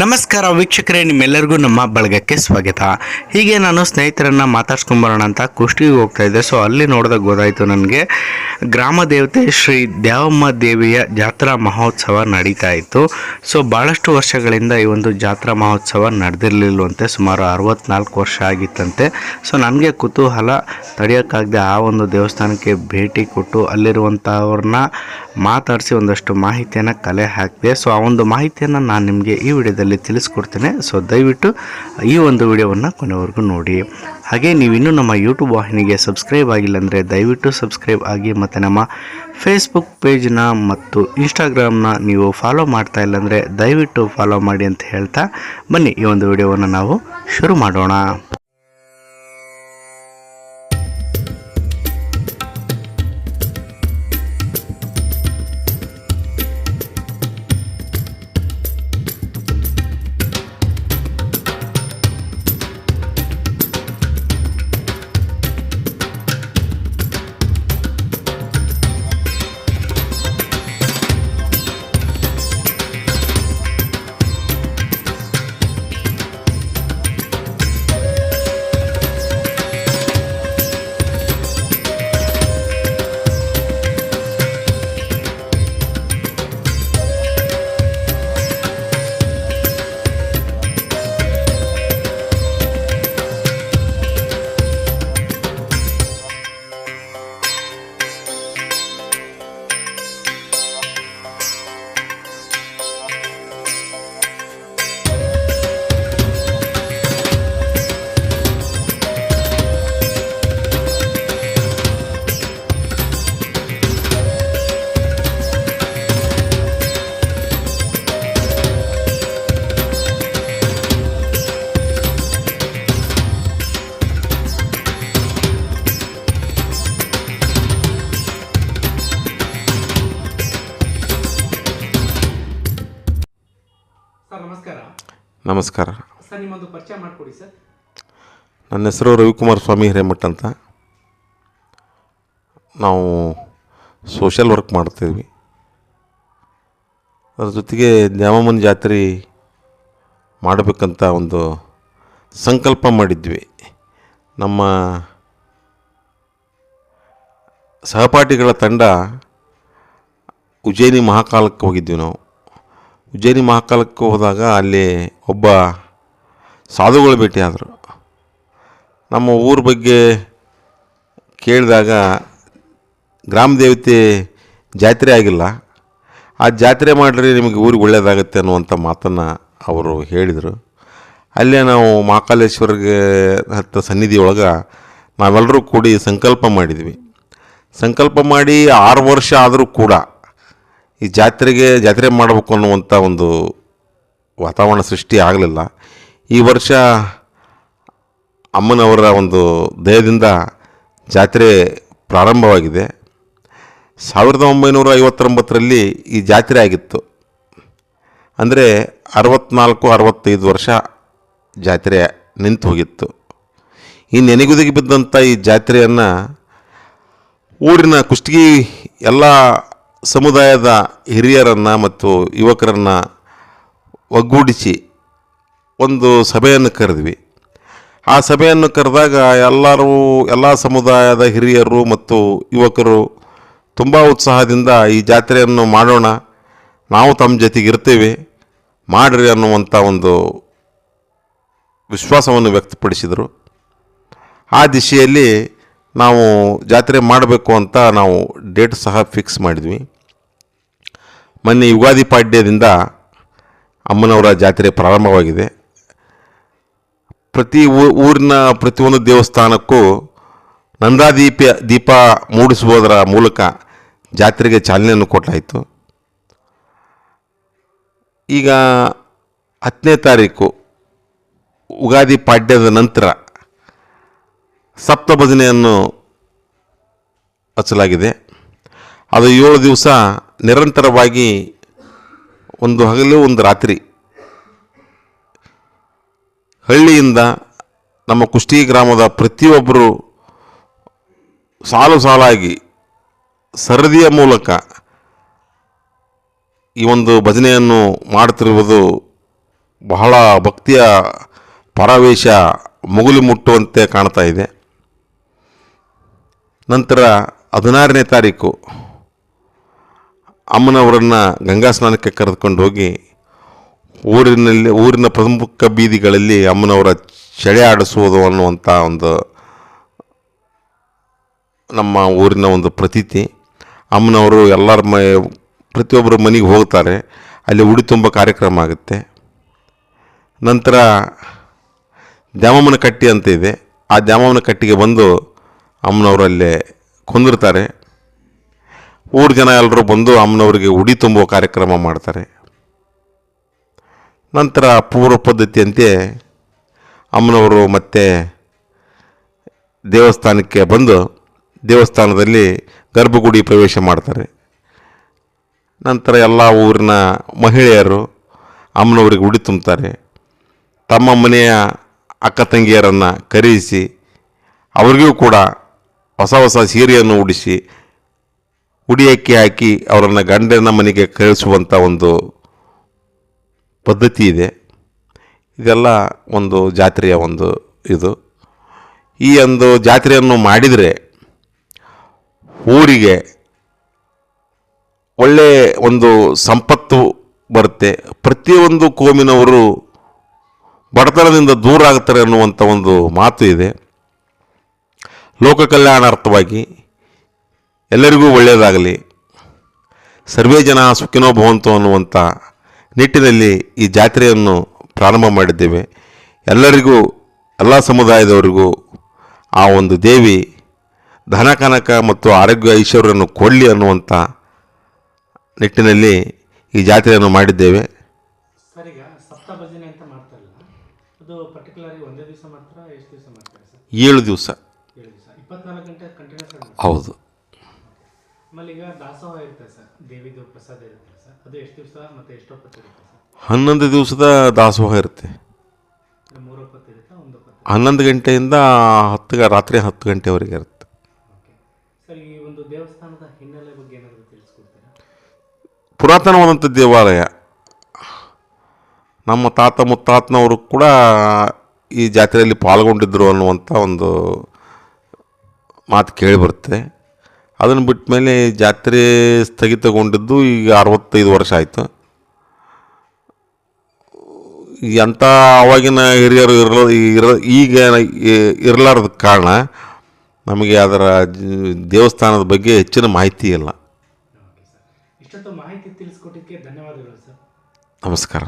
ನಮಸ್ಕಾರ ವೀಕ್ಷಕರೇ, ನಿಮ್ಮೆಲ್ಲರಿಗೂ ನಮ್ಮ ಬಳಗಕ್ಕೆ ಸ್ವಾಗತ. ಹೀಗೆ ನಾನು ಸ್ನೇಹಿತರನ್ನು ಮಾತಾಡ್ಸ್ಕೊಂಬರೋಣ ಅಂತ ಕುಷ್ಟಿಗೆ ಹೋಗ್ತಾ ಇದ್ದೆ. ಸೊ ಅಲ್ಲಿ ನೋಡಿದಾಗ ಗೊತ್ತಾಯಿತು ನನಗೆ, ಗ್ರಾಮ ದೇವತೆ ಶ್ರೀ ದ್ಯಾವಮ್ಮ ದೇವಿಯ ಜಾತ್ರಾ ಮಹೋತ್ಸವ ನಡೀತಾ ಇತ್ತು. ಸೊ ಭಾಳಷ್ಟು ವರ್ಷಗಳಿಂದ ಈ ಒಂದು ಜಾತ್ರಾ ಮಹೋತ್ಸವ ನಡೆದಿರಲಿಲ್ಲವಂತೆ ಸುಮಾರು ಅರವತ್ನಾಲ್ಕು ವರ್ಷ ಆಗಿತ್ತಂತೆ. ಸೊ ನನಗೆ ಕುತೂಹಲ ತಡೆಯೋಕ್ಕಾಗದೆ ಆ ಒಂದು ದೇವಸ್ಥಾನಕ್ಕೆ ಭೇಟಿ ಕೊಟ್ಟು ಅಲ್ಲಿರುವಂಥವ್ರನ್ನ ಮಾತಾಡಿಸಿ ಒಂದಷ್ಟು ಮಾಹಿತಿಯನ್ನು ಕಲೆ ಹಾಕಿದೆ. ಸೊ ಆ ಒಂದು ಮಾಹಿತಿಯನ್ನು ನಾನು ನಿಮಗೆ ಈ ವಿಡಿಯೋದಲ್ಲಿ ತಿಳಿಸ್ಕೊಡ್ತೇನೆ. ಸೊ ದಯವಿಟ್ಟು ಈ ಒಂದು ವಿಡಿಯೋವನ್ನು ಕೊನೆವರೆಗೂ ನೋಡಿ. ಹಾಗೆ ನೀವು ಇನ್ನೂ ನಮ್ಮ ಯೂಟ್ಯೂಬ್ ವಾಹಿನಿಗೆ ಸಬ್ಸ್ಕ್ರೈಬ್ ಆಗಿಲ್ಲ ಅಂದರೆ ದಯವಿಟ್ಟು ಸಬ್ಸ್ಕ್ರೈಬ್ ಆಗಿ ಮತ್ತು ನಮ್ಮ ಫೇಸ್ಬುಕ್ ಪೇಜ್ನ ಮತ್ತು ಇನ್ಸ್ಟಾಗ್ರಾಮ್ನ ನೀವು ಫಾಲೋ ಮಾಡ್ತಾ ಇಲ್ಲ ಅಂದರೆ ದಯವಿಟ್ಟು ಫಾಲೋ ಮಾಡಿ ಅಂತ ಹೇಳ್ತಾ ಬನ್ನಿ. ಈ ಒಂದು ವಿಡಿಯೋವನ್ನು ನಾವು ಶುರು ಮಾಡೋಣ. ನಮಸ್ಕಾರ. ಸರ್ ನಿಮ್ಮೊಂದು ಪರಿಚಯ ಮಾಡಿಕೊಡಿ ಸರ್. ನನ್ನ ಹೆಸರು ರವಿಕುಮಾರ್ ಸ್ವಾಮಿ ಹಿರೇಮಠ ಅಂತ. ನಾವು ಸೋಷಿಯಲ್ ವರ್ಕ್ ಮಾಡ್ತೀವಿ. ಅದ್ರ ಜೊತೆಗೆ ದ್ಯಾಮಮ್ಮನ ಜಾತ್ರೆ ಮಾಡಬೇಕಂತ ಒಂದು ಸಂಕಲ್ಪ ಮಾಡಿದ್ವಿ. ನಮ್ಮ ಸಹಪಾಠಿಗಳ ತಂಡ ಉಜ್ಜಯಿನಿ ಮಹಾಕಾಲಕ್ಕೆ ಹೋಗಿದ್ವಿ ನಾವು. ಉಜ್ಜಯಿನಿ ಮಹಾಕಾಲಕ್ಕೆ ಹೋದಾಗ ಅಲ್ಲಿ ಒಬ್ಬ ಸಾಧುಗಳು ಭೇಟಿಯಾದರು ನಮ್ಮ ಊರ ಬಗ್ಗೆ ಕೇಳಿದಾಗ ಗ್ರಾಮ ದೇವತೆ ಜಾತ್ರೆ ಆಗಿಲ್ಲ. ಆ ಜಾತ್ರೆ ಮಾಡಿರಿ ನಿಮಗೆ ಊರಿಗೆ ಒಳ್ಳೆಯದಾಗುತ್ತೆ ಅನ್ನುವಂಥ ಮಾತನ್ನು ಅವರು ಹೇಳಿದರು. ಅಲ್ಲೇ ನಾವು ಮಹಾಕಾಲೇಶ್ವರಿಗೆ ಹತ್ತ ಸನ್ನಿಧಿಯೊಳಗೆ ನಾವೆಲ್ಲರೂ ಕೂಡಿ ಸಂಕಲ್ಪ ಮಾಡಿದ್ವಿ. ಸಂಕಲ್ಪ ಮಾಡಿ ಆರು ವರ್ಷ ಆದರೂ ಕೂಡ ಈ ಜಾತ್ರೆಗೆ ಜಾತ್ರೆ ಮಾಡಬೇಕು ಅನ್ನುವಂಥ ಒಂದು ವಾತಾವರಣ ಸೃಷ್ಟಿ ಆಗಲಿಲ್ಲ. ಈ ವರ್ಷ ಅಮ್ಮನವರ ಒಂದು ದಯದಿಂದ ಜಾತ್ರೆ ಪ್ರಾರಂಭವಾಗಿದೆ. ಸಾವಿರದ ಒಂಬೈನೂರ ಐವತ್ತೊಂಬತ್ತರಲ್ಲಿ ಈ ಜಾತ್ರೆ ಆಗಿತ್ತು. ಅಂದರೆ ಅರವತ್ನಾಲ್ಕು, ಅರವತ್ತೈದು ವರ್ಷ ಜಾತ್ರೆ ನಿಂತು ಹೋಗಿತ್ತು. ಈ ನೆನೆಗುದಿಗೆ ಬಿದ್ದಂಥ ಈ ಜಾತ್ರೆಯನ್ನು ಊರಿನ ಕುಷ್ಟಗಿ ಎಲ್ಲ ಸಮುದಾಯದ ಹಿರಿಯರನ್ನು ಮತ್ತು ಯುವಕರನ್ನು ಒಗ್ಗೂಡಿಸಿ ಒಂದು ಸಭೆಯನ್ನು ಕರೆದ್ವಿ. ಆ ಸಭೆಯನ್ನು ಕರೆದಾಗ ಎಲ್ಲರೂ, ಎಲ್ಲ ಸಮುದಾಯದ ಹಿರಿಯರು ಮತ್ತು ಯುವಕರು ತುಂಬ ಉತ್ಸಾಹದಿಂದ ಈ ಜಾತ್ರೆಯನ್ನು ಮಾಡೋಣ, ನಾವು ತಮ್ಮ ಜೊತೆಗೆ ಇರ್ತೇವೆ, ಮಾಡಿರಿ ಅನ್ನುವಂಥ ಒಂದು ವಿಶ್ವಾಸವನ್ನು ವ್ಯಕ್ತಪಡಿಸಿದರು. ಆ ದಿಶೆಯಲ್ಲಿ ನಾವು ಜಾತ್ರೆ ಮಾಡಬೇಕು ಅಂತ ನಾವು ಡೇಟ್ ಸಹ ಫಿಕ್ಸ್ ಮಾಡಿದ್ವಿ. ಮೊನ್ನೆ ಯುಗಾದಿ ಪಾಡ್ಯದಿಂದ ಅಮ್ಮನವರ ಜಾತ್ರೆ ಪ್ರಾರಂಭವಾಗಿದೆ. ಪ್ರತಿ ಊರಿನ ಪ್ರತಿಯೊಂದು ದೇವಸ್ಥಾನಕ್ಕೂ ನಂದಾದೀಪ, ದೀಪ ಮೂಡಿಸುವುದರ ಮೂಲಕ ಜಾತ್ರೆಗೆ ಚಾಲನೆಯನ್ನು ಕೊಟ್ಟಾಯಿತು ಈಗ ಹತ್ತನೇ ತಾರೀಕು ಉಗಾದಿ ಪಾಡ್ಯದ ನಂತರ ಸಪ್ತಭಜನೆಯನ್ನು ಹಚ್ಚಲಾಗಿದೆ. ಅದು ಏಳು ದಿವಸ ನಿರಂತರವಾಗಿ ಒಂದು ಹಗಲು, ಒಂದು ರಾತ್ರಿ. ಹಳ್ಳಿಯಿಂದ ನಮ್ಮ ಕುಷ್ಟಿ ಗ್ರಾಮದ ಪ್ರತಿಯೊಬ್ಬರು ಸಾಲು ಸಾಲಾಗಿ ಸರದಿಯ ಮೂಲಕ ಈ ಒಂದು ಭಜನೆಯನ್ನು ಮಾಡುತ್ತಿರುವುದು ಬಹಳ ಭಕ್ತಿಯ ಪರಾವೇಶ, ಮುಗುಲು ಮುಟ್ಟುವಂತೆ ಕಾಣ್ತಾ ಇದೆ. ನಂತರ ಹದಿನಾರನೇ ತಾರೀಕು. ಅಮ್ಮನವರನ್ನು ಗಂಗಾ ಸ್ನಾನಕ್ಕೆ ಕರೆದುಕೊಂಡು ಹೋಗಿ ಊರಿನಲ್ಲಿ, ಊರಿನ ಪ್ರಮುಖ ಬೀದಿಗಳಲ್ಲಿ ಅಮ್ಮನವರ ಚಳೆ ಆಡಿಸುವುದು ಅನ್ನುವಂಥ ಒಂದು ನಮ್ಮ ಊರಿನ ಒಂದು ಪ್ರತೀತಿ. ಅಮ್ಮನವರು ಎಲ್ಲರ ಮ ಪ್ರತಿಯೊಬ್ಬರ ಮನೆಗೆ ಹೋಗ್ತಾರೆ. ಅಲ್ಲಿ ಉಡಿ ತುಂಬ ಕಾರ್ಯಕ್ರಮ ಆಗುತ್ತೆ. ನಂತರ ದ್ಯಾಮಮ್ಮನ ಕಟ್ಟಿ ಅಂತ ಇದೆ. ಆ ದ್ಯಾಮಮ್ಮನ ಕಟ್ಟಿಗೆ ಬಂದು ಅಮ್ಮನವರಲ್ಲೇ ಕುಂದಿರ್ತಾರೆ. ಊರು ಜನ ಎಲ್ಲರೂ ಬಂದು ಅಮ್ಮನವರಿಗೆ ಉಡಿ ತುಂಬುವ ಕಾರ್ಯಕ್ರಮ ಮಾಡ್ತಾರೆ. ನಂತರ ಪೂರ್ವ ಪದ್ಧತಿಯಂತೆ ಅಮ್ಮನವರು ಮತ್ತೆ ದೇವಸ್ಥಾನಕ್ಕೆ ಬಂದು ದೇವಸ್ಥಾನದಲ್ಲಿ ಗರ್ಭಗುಡಿ ಪ್ರವೇಶ ಮಾಡ್ತಾರೆ. ನಂತರ ಎಲ್ಲ ಊರಿನ ಮಹಿಳೆಯರು ಅಮ್ಮನವರಿಗೆ ಉಡಿ ತುಂಬುತ್ತಾರೆ. ತಮ್ಮ ಮನೆಯ ಅಕ್ಕ ತಂಗಿಯರನ್ನು ಕರೆಯಿಸಿ, ಅವರಿಗೂ ಕೂಡ ಹೊಸ ಹೊಸ ಸೀರೆಯನ್ನು ಉಡಿಸಿ ಉಡಿಯಕ್ಕೆ ಹಾಕಿ ಅವರನ್ನು ಗಂಡನ ಮನೆಗೆ ಕಳಿಸುವಂಥ ಒಂದು ಪದ್ಧತಿ ಇದೆ. ಇದೆಲ್ಲ ಒಂದು ಜಾತ್ರೆಯ ಒಂದು ಇದು. ಈ ಒಂದು ಜಾತ್ರೆಯನ್ನು ಮಾಡಿದರೆ ಊರಿಗೆ ಒಳ್ಳೆ ಒಂದು ಸಂಪತ್ತು ಬರುತ್ತೆ. ಪ್ರತಿಯೊಂದು ಕೋಮಿನವರು ಬಡತನದಿಂದ ದೂರ ಆಗ್ತಾರೆ ಅನ್ನುವಂಥ ಒಂದು ಮಾತು ಇದೆ. ಲೋಕ ಕಲ್ಯಾಣಾರ್ಥವಾಗಿ ಎಲ್ಲರಿಗೂ ಒಳ್ಳೆಯದಾಗಲಿ. ಸರ್ವೇ ಜನ ಸುಖಿನೋ ಭವಂತು ಅನ್ನುವಂಥ ನಿಟ್ಟಿನಲ್ಲಿ ಈ ಜಾತ್ರೆಯನ್ನು ಪ್ರಾರಂಭ ಮಾಡಿದ್ದೇವೆ. ಎಲ್ಲರಿಗೂ ಎಲ್ಲ ಸಮುದಾಯದವರಿಗೂ ಆ ಒಂದು ದೇವಿ ಧನ ಕನಕ ಮತ್ತು ಆರೋಗ್ಯ ಐಶ್ವರ್ಯವನ್ನು ಕೊಡಲಿ ಅನ್ನುವಂಥ ನಿಟ್ಟಿನಲ್ಲಿ ಈ ಜಾತ್ರೆಯನ್ನು ಮಾಡಿದ್ದೇವೆ. ಏಳು ದಿವಸ. ಹೌದು. ಆಮೇಲೆ ಈಗ ದಾಸೋಹ ಇರುತ್ತೆ ಸರ್. ದೇವಿದು ಪ್ರಸಾದ ಇರುತ್ತೆ ಸರ್. ಅದು ಎಷ್ಟು ದಿವಸ ಮತ್ತೆ ಎಷ್ಟೊಪ್ಪತ್ತು ಇರುತ್ತೆ ಸರ್. ಹನ್ನೊಂದು ದಿವಸದ ದಾಸೋಹ ಇರುತ್ತೆ. ಇಲ್ಲ ಮೂರು ಹೊತ್ತು ಇರುತ್ತಾ ಒಂದು ಹೊತ್ತು ಹನ್ನೊಂದು ಗಂಟೆಯಿಂದ ಹತ್ತು ಗ- ರಾತ್ರಿ ಹತ್ತು ಗಂಟೆವರೆಗೆ ಇರುತ್ತೆ. ಓಕೆ. ಸರ್ ಈ ಒಂದು ದೇವಸ್ಥಾನದ ಹಿನ್ನೆಲೆ ಬಗ್ಗೆ ಏನಾದರೂ ತಿಳಿಸ್ಕೊಡ್ತೀರಾ? ಪುರಾತನವಾದಂಥ ದೇವಾಲಯ. ನಮ್ಮ ತಾತ ಮುತ್ತಾತನವರು ಕೂಡ ಈ ಜಾತ್ರೆಯಲ್ಲಿ ಪಾಲ್ಗೊಂಡಿದ್ದರು ಅನ್ನುವಂಥ ಒಂದು ಮಾತು ಕೇಳಿಬರುತ್ತೆ ಅದನ್ನು ಬಿಟ್ಟ ಮೇಲೆ ಜಾತ್ರೆ ಸ್ಥಗಿತಗೊಂಡಿದ್ದು ಈಗ ಅರವತ್ತೈದು ವರ್ಷ ಆಯಿತು. ಎಂಥ ಆವಾಗಿನ ಹಿರಿಯರು ಇರಲ ಇರ ಈಗ ಇರಲಾರದ ಕಾರಣ ನಮಗೆ ಅದರ ದೇವಸ್ಥಾನದ ಬಗ್ಗೆ ಹೆಚ್ಚಿನ ಮಾಹಿತಿ ಇಲ್ಲ. ಓಕೆ ಸರ್ ಇಷ್ಟೊತ್ತು ಮಾಹಿತಿ ತಿಳಿಸ್ಕೊಟ್ಟಿದ್ದಕ್ಕೆ ಧನ್ಯವಾದಗಳು ಸರ್. ನಮಸ್ಕಾರ.